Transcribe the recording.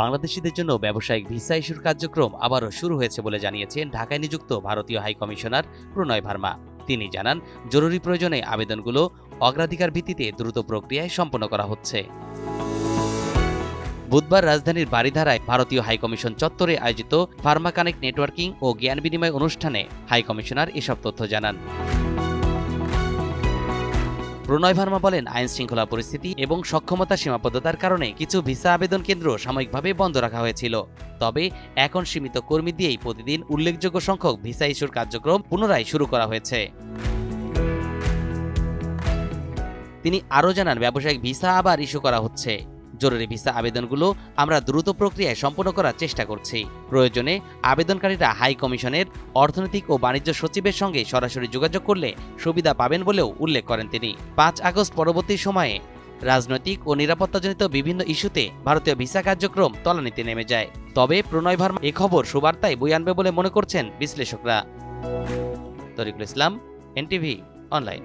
বাংলাদেশিদের জন্য ব্যবসায়িক ভিসা ইস্যুর কার্যক্রম আবারও শুরু হয়েছে বলে জানিয়েছেন ঢাকায় নিযুক্ত ভারতীয় হাই কমিশনার প্রণয় ভার্মা। তিনি জানান, জরুরি প্রয়োজনে আবেদনগুলো অগ্রাধিকার ভিত্তিতে দ্রুত প্রক্রিয়ায় সম্পন্ন করা হচ্ছে। বুধবার রাজধানীর বারিধারায় ভারতীয় হাইকমিশন চত্বরে আয়োজিত ফার্মা কানেক্ট নেটওয়ার্কিং ও জ্ঞান বিনিময় অনুষ্ঠানে হাইকমিশনার এসব তথ্য জানান। প্রণয় ভার্মা বলেন, আইন শৃঙ্খলা পরিস্থিতি এবং সক্ষমতা সীমাবদ্ধতার কারণে কিছু ভিসা আবেদন কেন্দ্র সাময়িকভাবে বন্ধ রাখা হয়েছিল। তবে এখন সীমিত কর্মী দিয়েই প্রতিদিন উল্লেখযোগ্য সংখ্যক ভিসা ইস্যুর কার্যক্রম পুনরায় শুরু করা হয়েছে। তিনি আরও জানান, ব্যবসায়িক ভিসা আবার ইস্যু করা হচ্ছে। জরুরি ভিসা আবেদনগুলো আমরা দ্রুত প্রক্রিয়ায় সম্পন্ন করার চেষ্টা করছি। প্রয়োজনে আবেদনকারীরা হাই কমিশনের, অর্থনৈতিক ও বাণিজ্য সচিবের সঙ্গে সরাসরি যোগাযোগ করলে সুবিধা পাবেন বলেও উল্লেখ করেন তিনি। পাঁচ আগস্ট পরবর্তী সময়ে রাজনৈতিক ও নিরাপত্তাজনিত বিভিন্ন ইস্যুতে ভারতীয় ভিসা কার্যক্রম তলানিতে নেমে যায়। তবে প্রণয় ভার্মা এ খবর সুবার্তায় বই আনবে বলে মনে করছেন বিশ্লেষকরা। Tarikul Islam, NTV, online.